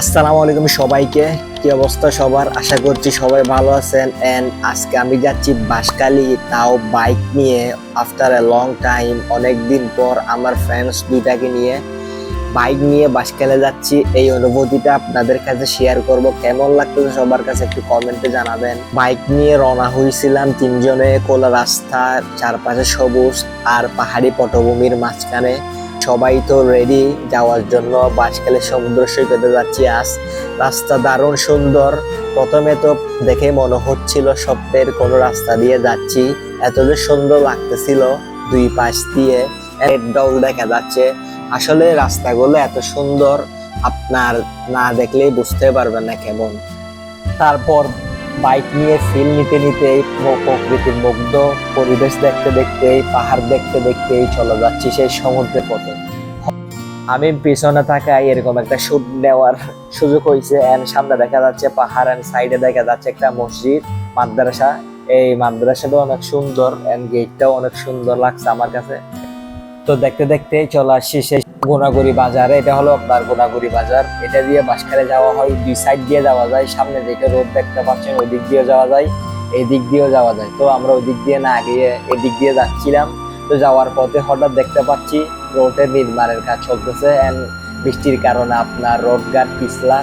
আসসালামু আলাইকুম সবাইকে। কি অবস্থা সবার? আশা করছি সবাই ভালো আছেন। এন্ড আজকে আমি যাচ্ছি বাঁশখালী তাও বাইক নিয়ে আফটার এ লং টাইম অনেক দিন পর আমার ফ্রেন্ডস দুইটাকে নিয়ে বাইক নিয়ে বাসকালে যাচ্ছি। এই অনুভূতিটা আপনাদের কাছে শেয়ার করব। কেমন লাগতেছে সবার কাছে একটু কমেন্টে জানাবেন। বাইক নিয়ে রওনা হয়েছিলাম তিনজনে কোলা রাস্তা চারপাশে সবুজ আর পাহাড়ি পটভূমির মাঝখানে। সবাই তো রেডি যাওয়ার জন্য বাঁশখালী সমুদ্র সৈকতে যাচ্ছি। আজ রাস্তা দারুণ সুন্দর। প্রথমে তো দেখে মনে হচ্ছিল স্বপ্নের কোনো রাস্তা দিয়ে যাচ্ছি। এত যে সুন্দর লাগতেছিল দুই পাশ দিয়ে। ডল দেখা যাচ্ছে। আসলে রাস্তাগুলো এত সুন্দর, আপনার না দেখলেই বুঝতে পারবেন না কেমন। তারপর বাইক নিয়ে ফিল নিতে নিতেই প- প্রকৃতির মুগ্ধ পরিবেশ দেখতে দেখতেই পাহাড় দেখতে দেখতেই চলে যাচ্ছি সেই সমুদ্রের পথে। আমি পিছনে থাকায় এরকম একটা শুট নেওয়ার সুযোগ হয়েছে। এন্ড সামনে দেখা যাচ্ছে পাহাড় এন্ড সাইডে দেখা যাচ্ছে একটা মসজিদ, মাদ্রাসা। এই মাদ্রাসাটা অনেক সুন্দর এন্ড গেটটাও অনেক সুন্দর লাগছে আমার কাছে। তো দেখতে দেখতে চলে আসছি সেই গুণাগুড়ি বাজার, এটা হলো আপনার গোনাগুড়ি বাজার। এটা দিয়ে বাসখালে যাওয়া হয়, দুই সাইড দিয়ে যাওয়া যায়। সামনে যেটা রোড দেখতে পাচ্ছেন, ওই দিক দিয়ে যাওয়া যায়, এই দিক দিয়েও যাওয়া যায়। তো আমরা ওই দিক দিয়ে না গিয়ে এই দিক দিয়ে যাচ্ছিলাম। তো যাওয়ার পথে হঠাৎ দেখতে পাচ্ছি রোডের নির্মাণের কাজ চলতেছে। অ্যান্ড বৃষ্টির কারণে আপনার রোড গার্ড পিছলা।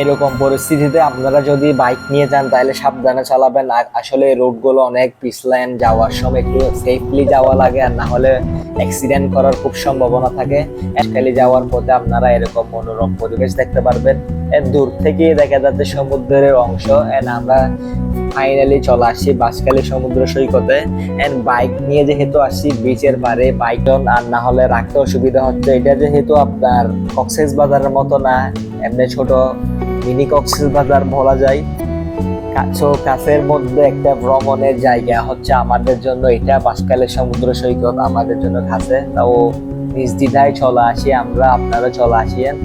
এরকম পরিস্থিতিতে আপনারা যদি বাইক নিয়ে যান, তাহলে সাবধানে চালাবেন। আসলে রোডগুলো অনেক পিছলান যাওয়ার সময় একটু সেফলি যাওয়া লাগে, আর না হলে অ্যাক্সিডেন্ট করার খুব সম্ভাবনা থাকে। এককালি যাওয়ার পথে আপনারা এরকম মনোরম পরিবেশ দেখতে পারবেন। এর দূর থেকে দেখা যাচ্ছে সমুদ্রের অংশ এন্ড আমরা ফাইনালি চলে আসছি বাসকালী সমুদ্র সৈকতে। এন্ড বাইক নিয়ে যেহেতু আসছি বিচের পারে বাইক আর না হলে রাখতে অসুবিধা হচ্ছে। এটা যেহেতু আপনার কক্সেস বাজারের মতো না, এমনি ছোট মিনি কক্সেস বাজার বলা যায়। কাছো কাছের মধ্যে একটা ভ্রমণের জায়গা হচ্ছে আমাদের জন্য, এটা বাসকালের সমুদ্র সৈকত আমাদের জন্য কাছে তাও নিজ দ্বিধায় চলে আসি আমরা, আপনারা চলে আসিয়েন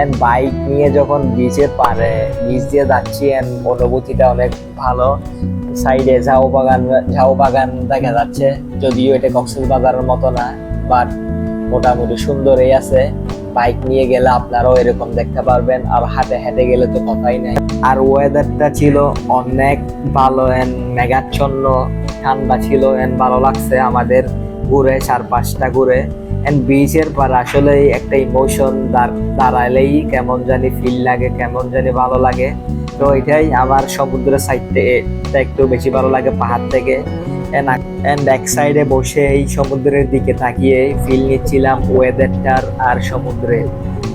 এন্ড বাইক নিয়ে যখন বিচের পারে বিচ দিয়ে যাচ্ছি এন্ড অনুভূতিটা অনেক ভালো। সাইডে ঝাউ বাগান ঝাউ বাগান দেখা যাচ্ছে, যদিও এটা কক্সেস বাজারের মতো না বাট মোটামুটি সুন্দরই আছে। বাইক নিয়ে গেলে আপনারাও এরকম দেখতে পারবেন, আর হাতে হেঁটে গেলে তো কথাই নাই। আর ওয়েদারটা ছিল অনেক ভালো এন্ড মেঘাচ্ছন্ন, ঠান্ডা ছিল এন্ড ভালো লাগছে আমাদের ঘুরে চার পাঁচটা ঘুরে এন্ড বিচের পর আসলে একটা ইমোশন দাঁড়ালেই কেমন জানি ফিল লাগে, কেমন জানি ভালো লাগে। তো এটাই আমার সমুদ্রের সাইডটা একটু বেশি ভালো লাগে পাহাড় থেকে। এন্ড এক সাইডে বসে এই সমুদ্রের দিকে তাকিয়ে ফিল নিচ্ছিলাম ওয়েদারটার আর সমুদ্রের।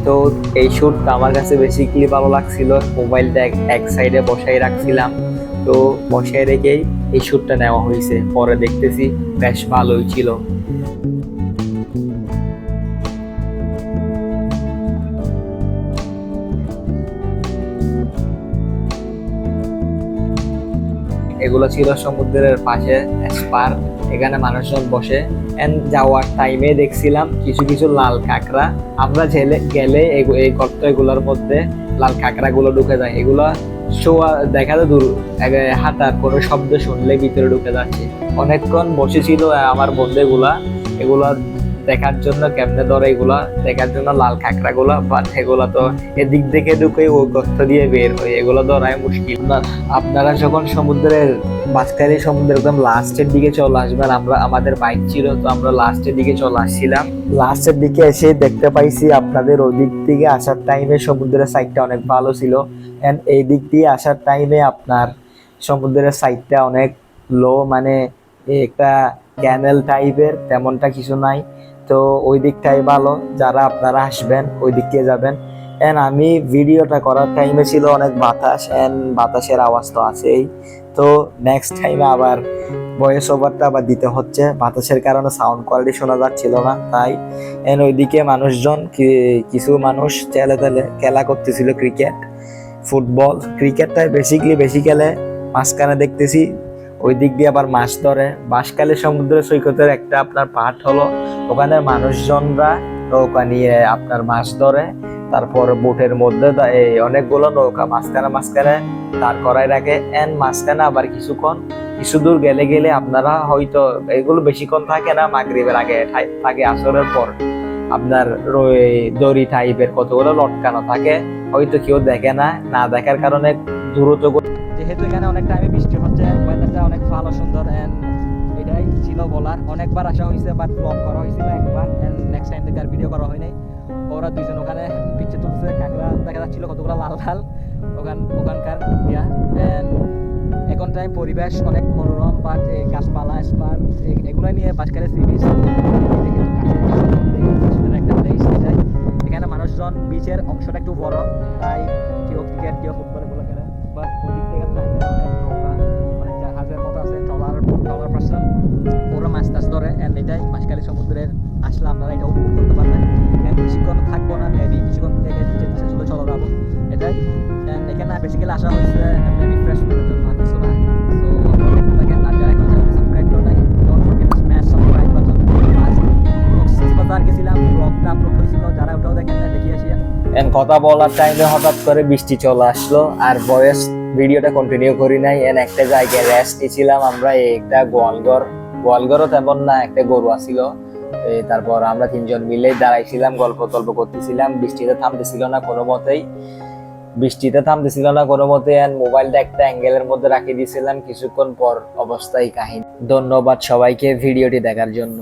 তো এই শ্যুট আমার কাছে বেসিকলি ভালো লাগছিল মোবাইলটা এক সাইডে বসাই রাখছিলাম। তো বসাই রেখেই এই শ্যুটটা নেওয়া হয়েছে। পরে দেখতেছি বেশ ভালোই ছিল। এগুলো ছিল সমুদ্রের পাশে স্পার এখানে মানুষজন বসে। এন্ড যাওয়ার টাইমে দেখছিলাম কিছু কিছু লাল কাঁকড়া। আমরা ঝেলে গেলে এই গর্ত এগুলোর মধ্যে লাল কাঁকড়া গুলো ঢুকে যায়। এগুলো শোয়া, দেখা যায় দূর হাঁটার কোনো শব্দ শুনলে ভিতরে ঢুকে যাচ্ছে। অনেকক্ষণ বসেছিল আমার বন্ধুগুলা। এগুলা দেখার জন্য কেমনে ধরে এগুলা? দেখার জন্য লাল কাঁকড়া গুলা বাট এগুলা তো এদিক থেকে ঢুকে ওই গর্ত দিয়ে বের হয় এগুলো ধরাই মুশকিল। আপনার- যখন সমুদ্রের বাসকালী সমুদ্রের একদম লাস্টের দিকে চলে আসবেন, আমরা, আমাদের বাইক ছিল, তো আমরা লাস্টের দিকে চলে আসছিলাম। লাস্টের দিকে এসে দেখতে পাইছি আপনাদের ওই দিক থেকে আসার টাইমে সমুদ্রের সাইডটা অনেক ভালো ছিল। এন্ড এই দিক দিয়ে আসার টাইমে আপনার সমুদ্রের সাইডটা অনেক লো মানে একটা ক্যানেল টাইপের তেমনটা কিছু নাই। তো ওই দিকটাই ভালো। যারা আপনারা আসবেন, ওই দিক দিয়ে যাবেন। এন্ড আমি ভিডিওটা করার টাইমে ছিল অনেক বাতাস এন্ড বাতাসের আওয়াজ তো আছেই। তো নেক্সট টাইমে আবার ভয়েস ওভারটা আবার দিতে হচ্ছে। বাতাসের কারণে সাউন্ড কোয়ালিটি শোনা যাচ্ছিল না, তাই। এন্ড ওইদিকে মানুষজন কিছু মানুষ চেলে তেলে খেলা করতেছিল ক্রিকেট ফুটবল ক্রিকেটটাই বেসিকলি বেশি খেলে মাঝখানে দেখতেছি ওই দিক দিয়ে আবার মাছ ধরে। বাঁশকালী সমুদ্র সৈকতের একটা আপনার পাহাড় হলো। ওখানে মানুষজনরা নৌকা নিয়ে আপনার মাছ ধরে। তারপর বোটের মধ্যে এই অনেকগুলো নৌকা মাঝখানে মাঝখানে দাঁড় করাই রাখে। এন্ড মাঝখানে আবার কিছুক্ষণ, কিছু দূর গেলে গেলে আপনারা হয়তো এগুলো বেশিক্ষণ থাকে না, মাগরিবের আগে থাকে আসরের পর। আপনার দড়ি টাইপের কতগুলো লটকানো থাকে, হয়তো কেউ দেখে না। না দেখার কারণে দ্রুত যেহেতু এখানে অনেক টাইমে বৃষ্টি হচ্ছে ওয়েদারটা অনেক ভালো, সুন্দর এন্ড এটাই ছিল বলার। অনেকবার আসা হয়েছে বাট ব্লগ করা হয়েছিল একবার এন্ড নেক্সট টাইম থেকে আর ভিডিও করা হয় নাই। ওরা দুইজন ওখানে পিকচার তুলছে, কাঁকড়া দেখা যাচ্ছিল, কতগুলো লাল লাল, ওখান, ওখানকার ইয়া। এন্ড এখন টাইম পরিবেশ অনেক মনোরম বাট গাছপালা স্পার এগুলো নিয়ে বাসকালে সি বিচ একটা প্লেস এখানে মানুষজন বিচের অংশটা একটু বড়, তাই কেউ ক্রিকেট কেউ ফুটবল বাট ওদিক থেকে চাইলে অনেক নৌকা, অনেক জাহাজের মতো আছে, ট্রলার ট্রলার পার্সন ওরা মাছ টাছ ধরে অ্যান্ড এটাই মাসকালী সমুদ্রের আসলে আপনারা এটা উপভোগ করতে পারবেন। অ্যান্ড বেশিক্ষণ থাকব না মেবি কিছুক্ষণ থেকে চলে চলে যাব। এটাই। অ্যান্ড এখানে বেসিক্যালি আসা হয়েছে রিফ্রেশমেন্টের জন্য কিছু না। কথা বলার টাইমে হঠাৎ করে বৃষ্টি চলে আসলো, আর বয়স ভিডিওটা কন্টিনিউ করি নাই। এন একটা জায়গায় রেস্ট নিয়েছিলাম আমরা একটা গোয়ালঘর। গোয়ালঘরও তেমন না, একটা গরু আসিল তারপর আমরা তিনজন মিলে দাঁড়াইছিলাম গল্প টল্প করতেছিলাম। বৃষ্টিতে থামতেছিল না কোনো মতেই। বৃষ্টিতে থামতেছিল না কোনো মতে মোবাইলটা একটা অ্যাঙ্গেলের মধ্যে রাখিয়ে দিয়েছিলাম। কিছুক্ষণ পর অবস্থায় কাহিনী। ধন্যবাদ সবাইকে ভিডিওটি দেখার জন্য।